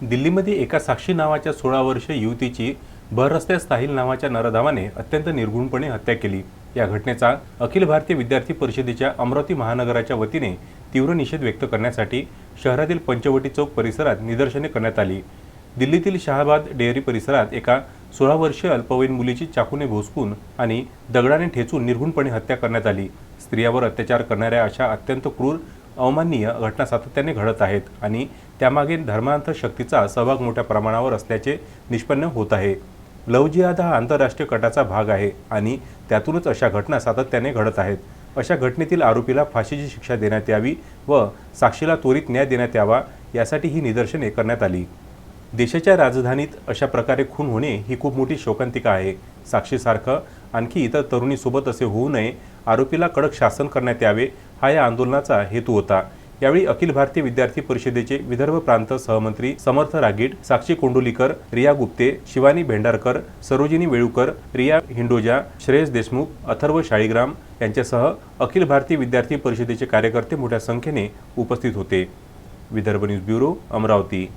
दिल्लीमध्ये एका साक्षी नावाच्या सोळा वर्ष युवतीची बहरस्त्या साहिल नावाच्या नरधावाने अत्यंत निर्गुणपणे हत्या केली. या घटनेचा अखिल भारतीय विद्यार्थी परिषदेच्या अमरावती महानगराच्या वतीने तीव्र निषेध व्यक्त करण्यासाठी शहरातील पंचवटी चौक परिसरात निदर्शने करण्यात आली. दिल्लीतील शहाबाद डेअरी परिसरात एका सोळा वर्षीय अल्पवयीन मुलीची चाकूने भोसकून आणि दगडाने ठेचून निर्घुणपणे हत्या करण्यात आली. स्त्रियावर अत्याचार करणाऱ्या अशा अत्यंत क्रूर अवमाननीय घटना सातत्याने घडत आहेत आणि त्यामागे धर्मांतर शक्तीचा सहभाग मोठ्या प्रमाणावर असल्याचे निष्पन्न होत आहे. लव जिहाद हा आंतरराष्ट्रीय कटाचा भाग आहे आणि त्यातूनच अशा घटना सातत्याने घडत आहेत. अशा घटनेतील आरोपीला फाशीची शिक्षा देण्यात यावी व साक्षीला त्वरित न्याय देण्यात यावा यासाठी ही निदर्शने करण्यात आली. देशाच्या राजधानीत अशा प्रकारे खून होणे ही खूप मोठी शोकांतिका आहे. साक्षीसारखं आणखी इतर तरुणीसोबत असे होऊ नये आरोपीला कडक शासन करण्यात यावे हा या आंदोलनाचा हेतू होता. यावेळी अखिल भारतीय विद्यार्थी परिषदेचे विदर्भ प्रांत सहमंत्री समर्थ रागीट साक्षी कोंडोलीकर रिया गुप्ते शिवानी भेंडारकर सरोजिनी वेळुकर रिया हिंडोजा श्रेयस देशमुख अथर्व शाळीग्राम यांच्यासह अखिल भारतीय विद्यार्थी परिषदेचे कार्यकर्ते मोठ्या संख्येने उपस्थित होते. Vidarbha news bureau Amravati.